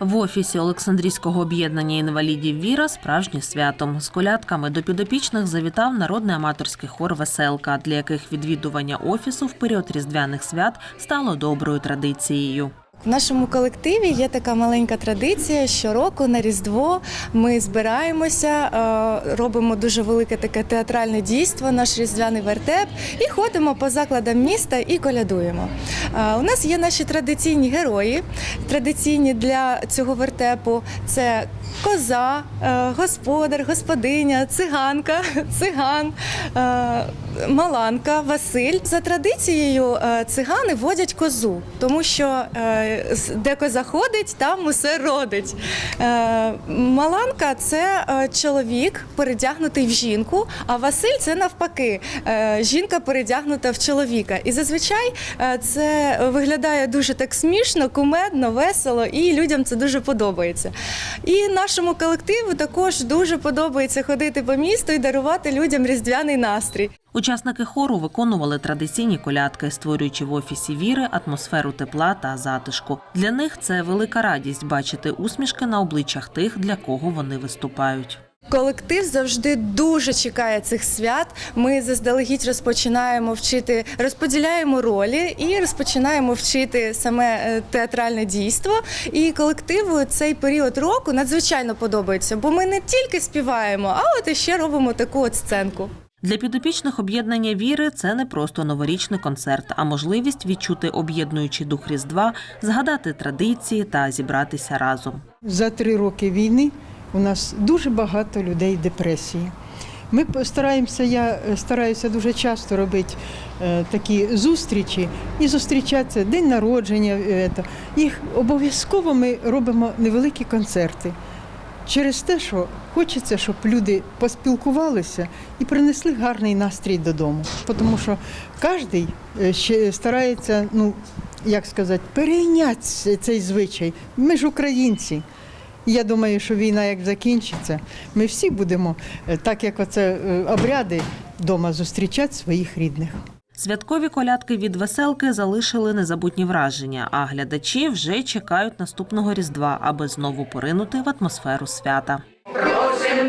В офісі Олександрійського об'єднання інвалідів Віра справжнє свято. З колядками до підопічних завітав народний аматорський хор Веселка, для яких відвідування офісу в період різдвяних свят стало доброю традицією. В нашому колективі є така маленька традиція. Щороку на Різдво ми збираємося, е, робимо дуже велике таке театральне дійство, наш різдвяний вертеп, і ходимо по закладам міста і колядуємо. Е, У нас є наші традиційні герої, традиційні для цього вертепу. Це коза, е, господар, господиня, циганка, циган, маланка, Василь. За традицією цигани водять козу, тому що е, з- де коза ходить, там усе родить. Е, Маланка це е, чоловік, передягнутий в жінку, а Василь це навпаки, е, жінка передягнута в чоловіка. І зазвичай це виглядає дуже так смішно, кумедно, весело, і людям це дуже подобається. І нашому колективу також дуже подобається ходити по місту і дарувати людям різдвяний настрій. Учасники хору виконували традиційні колядки, створюючи в офісі віри атмосферу тепла та затишку. Для них це велика радість бачити усмішки на обличчях тих, для кого вони виступають. Колектив завжди дуже чекає цих свят. Ми заздалегідь розпочинаємо вчити, розподіляємо ролі і розпочинаємо вчити саме е, театральне дійство. І колективу цей період року надзвичайно подобається, бо ми не тільки співаємо, а от іще робимо таку от сценку. Для підопічних об'єднання віри це не просто новорічний концерт, а можливість відчути об'єднуючий дух Різдва, згадати традиції та зібратися разом. За три роки війни у нас дуже багато людей депресії. Ми стараємося, я е, стараюся дуже часто робити е, такі зустрічі і зустрічатися день народження. е. Їх обов'язково ми робимо невеликі концерти. Через те, що хочеться, щоб люди поспілкувалися і принесли гарний настрій додому. Тому що кожен ще старається, ну як сказати, перейняти цей звичай. Ми ж українці. Я думаю, що війна як закінчиться, ми всі будемо, е, так як оце е, обряди, вдома зустрічати своїх рідних. Святкові колядки від веселки залишили незабутні враження, а глядачі вже чекають наступного різдва, аби знову поринути в атмосферу свята. Просим